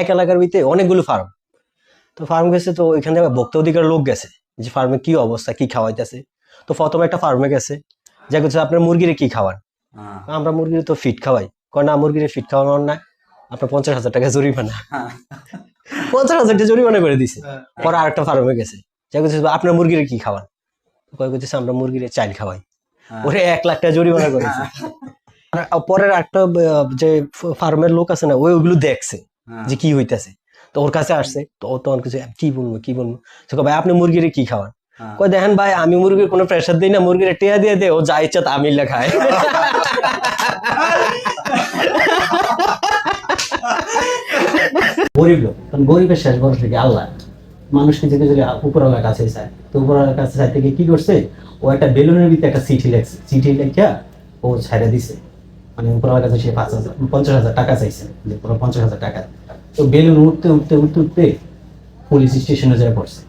এক এলাকার ভিতরে অনেকগুলো ফার্ম তো ফার্ম গেছে তো ওইখান ভোক্তা অধিকার লোক গেছে যে ফার্মে কি অবস্থা কি খাওয়াইতেছে। তো প্রথমে একটা ফার্মে গেছে যা করছে আপনার মুরগিরে কি খাওয়ান? হ্যাঁ। আমরা মুরগির তো ফিট খাওয়াই। কয় না মুরগির ফিট খাওয়ানোর না আপনার পঞ্চাশ হাজার টাকা জরিমানা। পঞ্চাশ হাজার টাকা জরিমানা করে দিছে। পরে আরেকটা ফার্মে গেছে যা করছে আপনার মুরগির কি খাওয়ান? কয় করতেছে আমরা মুরগির চাইল খাওয়াই। ওরে এক লাখ টাকা জরিমানা করেছে। পরের একটা যে ফার্মের লোক আছে না ওই ওগুলো দেখছে। হ্যাঁ। যে কি হইতাছে? তো ওর কাছে আসছে। তো ও তখন কিছু কি বলব কি বলব? তো ভাই আপনি মুরগির কি খাওয়ান? হ্যাঁ। কয় দেখেন ভাই আমি মুরগির কোনো প্রেশার দিই না মুরগির টিয়া দিয়ে দে ও যা ইচ্ছা তা আমি খায় গরিব লোক কারণ গরিবের শেষ বয়স থেকে আল্লাহ মানুষ কিছু কিছু উপরওয়ালার কাছে চায় তো উপরওয়ালার কাছে চাই থেকে কি করছে? ও একটা বেলুনের ভিতরে একটা চিঠি লেখছে। চিঠি লেখা ও ছেড়ে দিছে। মানে উপরওয়ালার কাছে সে পাঁচ হাজার পঞ্চাশ হাজার টাকা চাইছে যে পুরো পঞ্চাশ হাজার টাকা। তো বেলুন উঠতে উঠতে উঠতে উঠতে পুলিশ স্টেশনে যায় পড়ছে।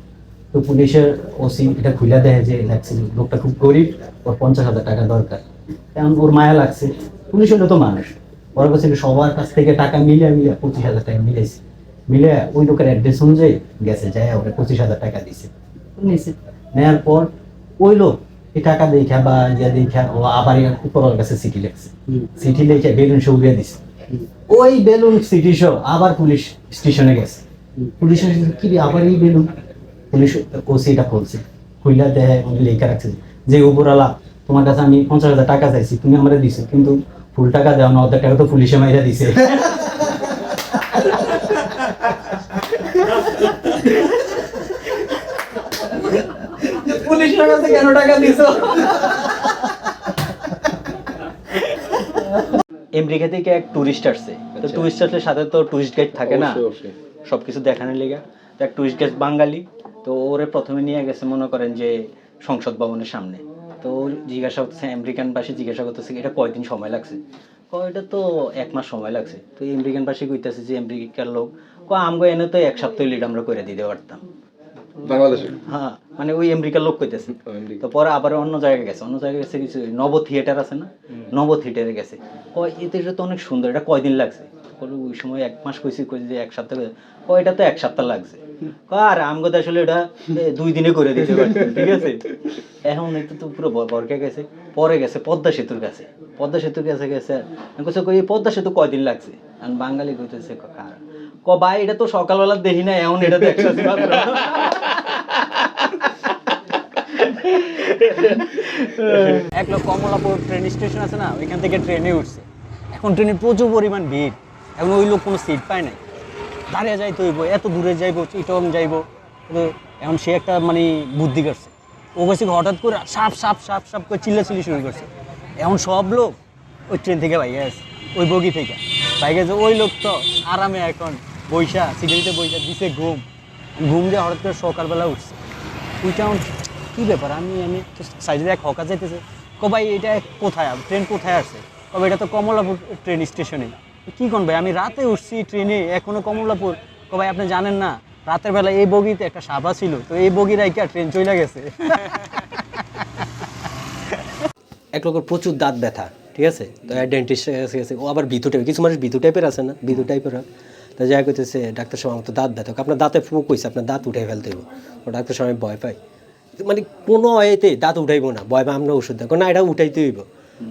তো পুলিশের ওসি এটা খুলে দেয় যে লাগছে লোকটা খুব গরিব ওর পঞ্চাশ হাজার টাকা দরকার। কারণ ওর মায়া লাগছে। পুলিশ হলো তো মানুষ। ওরা কাছে সবার কাছ থেকে টাকা মিলিয়ে মিলিয়ে পঁচিশ হাজার টাকা মিলেছে মিলে ওই লোকের অ্যাড্রেস অনুযায়ী গেছে যায় ওরা পঁচিশ হাজার টাকা দিছে। নিছে। নেওয়ার পর ওই লোক এই টাকা দেখা বা ইয়া দেখা ও আবার উপর কাছে সিটি লেখছে। সিটি লেখে বেলুন সে উড়িয়ে দিছে। ওই বেলুন সিটি শো আবার পুলিশ স্টেশনে গেছে। পুলিশ কি আবার এই বেলুন? পুলিশ ওসি এটা খুলছে খুইলা দেয় লেখা রাখছে যে উপরওয়ালা তোমার কাছে আমি পঞ্চাশ হাজার টাকা চাইছি তুমি আমরা দিছো কিন্তু ফুল টাকা দেওয়া না অর্ধেক টাকা তো পুলিশে মাইরা দিছে পুলিশের কাছে কেন টাকা দিছো? আমেরিকা থেকে এক টুরিস্ট আসছে? তো টুরিস্ট আসলে সাথে তো টুরিস্ট গাইড থাকে না। সবকিছু দেখানোর লেগে। তো এক টুরিস্ট গাইড বাঙালি। তো ওরে প্রথমে নিয়ে গেছে মনে করেন যে সংসদ ভবনের সামনে। তো ওর জিজ্ঞাসা করতেছে আমেরিকান পাশে জিজ্ঞাসা করতেছে এটা কয়দিন সময় লাগছে? কয় এটা তো এক মাস সময় লাগছে। তো আমেরিকান পাশে কইতেছে যে আমেরিকার লোক। ক আমগো এনে তো এক সপ্তাহ লিড আমরা করে দিতে পারতাম। বাংলাদেশে হ্যাঁ মানে ওই আমেরিকার লোক কইতেছে। তো পরে আবার অন্য জায়গায় গেছে অন্য জায়গায় গেছে কিছু নব থিয়েটার আছে না? নব থিয়েটারে গেছে। কয় এটা তো অনেক সুন্দর এটা কয়দিন লাগছে? বলে ওই সময় এক মাস কইছি কইছি যে এক সপ্তাহ। কয় এটা তো এক সপ্তাহ লাগছে। আর আমগো তো আসলে এটা দুই দিনে করে দিতে পারছি ঠিক আছে? এখন এটা তো পুরো বরকে গেছে পরে গেছে পদ্মা সেতুর কাছে। পদ্মা সেতুর কাছে গেছে কইছে কই পদ্মা সেতু কয়দিন লাগছে? আর বাঙালি কইতেছে কার? ক ভাই এটা তো সকালবেলা দেখি না এখন এটা তো একসাথে মাত্র। এক কমলাপুর ট্রেন স্টেশন আছে না, ওইখান থেকে ট্রেনে উঠছে। এখন ট্রেনে প্রচুর পরিমাণ ভিড়। এখন ওই লোক কোনো সিট পায় নাই। দাঁড়িয়ে এত দূরে যাইবো, চিটং যাইবো। এখন সে একটা মানে বুদ্ধি করছে। ও গেছে হঠাৎ করে সাপ সাপ সাপ সাপ করে চিল্লাচিল্লি শুরু করছে। এখন সব লোক ওই ট্রেন থেকে বাইকে আছে ওই বগি থেকে। বাইকে আছে ওই লোক তো আরামে এখন বৈশা সিগারিতে বৈশা দিছে ঘুম। ঘুম দিয়ে হঠাৎ করে সকালবেলা উঠছে। আমার কি ব্যাপার? আমি আমি সাইডে এক হকা যাইতেছে। কো ভাই, এটা কোথায়? ট্রেন কোথায় আসছে? কবে এটা তো কমলাপুর ট্রেন স্টেশনে কি কোন ভাই? আমি রাতে উঠছি ট্রেনে এখনও কমলাপুর। কো ভাই, আপনি জানেন না, রাতের বেলা এই বগিতে একটা সাপা ছিল, তো এই বগির আইকা ট্রেন চলে গেছে। এক লোকের প্রচুর দাঁত ব্যথা, ঠিক আছে? তো ডেন্টিস্ট কাছে গেছে, ও আবার বিতু টাইপের কিছু মানুষ বিতু টাইপের আছে না? বিতু টাইপের হয়। তা যাই করতেছে ডাক্তার সাহেব, আমার তো দাঁত ব্যথা। আপনার দাঁতে ফুক হয়েছে আপনার দাঁত উঠে ফেলতে হইব। ও ডাক্তার সাহেব ভয় পাই। মানে কোনো এতে দাঁত উঠাইবো না ভয় পাই আমরা ওষুধ দেখো না এটা উঠাইতে হইব।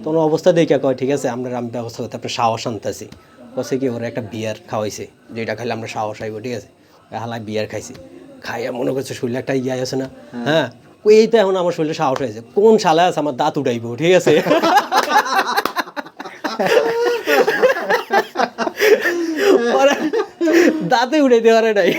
কোনো অবস্থা দেখে কয় ঠিক আছে আমরা আমি ব্যবস্থা করতে আপনার সাহস আনতেছি। কছে কি ওরা একটা বিয়ার খাওয়াইছে যেটা খাইলে আমরা সাহস আইব ঠিক আছে? হালাই বিয়ার খাইছি। খাইয়া মনে করছে শরীরে একটা ইয়ে আছে না? হ্যাঁ। এই তো এখন আমার শরীরে সাহস হয়েছে। কোন শালা আছে আমার দাঁত উঠাইবো ঠিক আছে? দাঁতে উঠাইতে পারে নাই।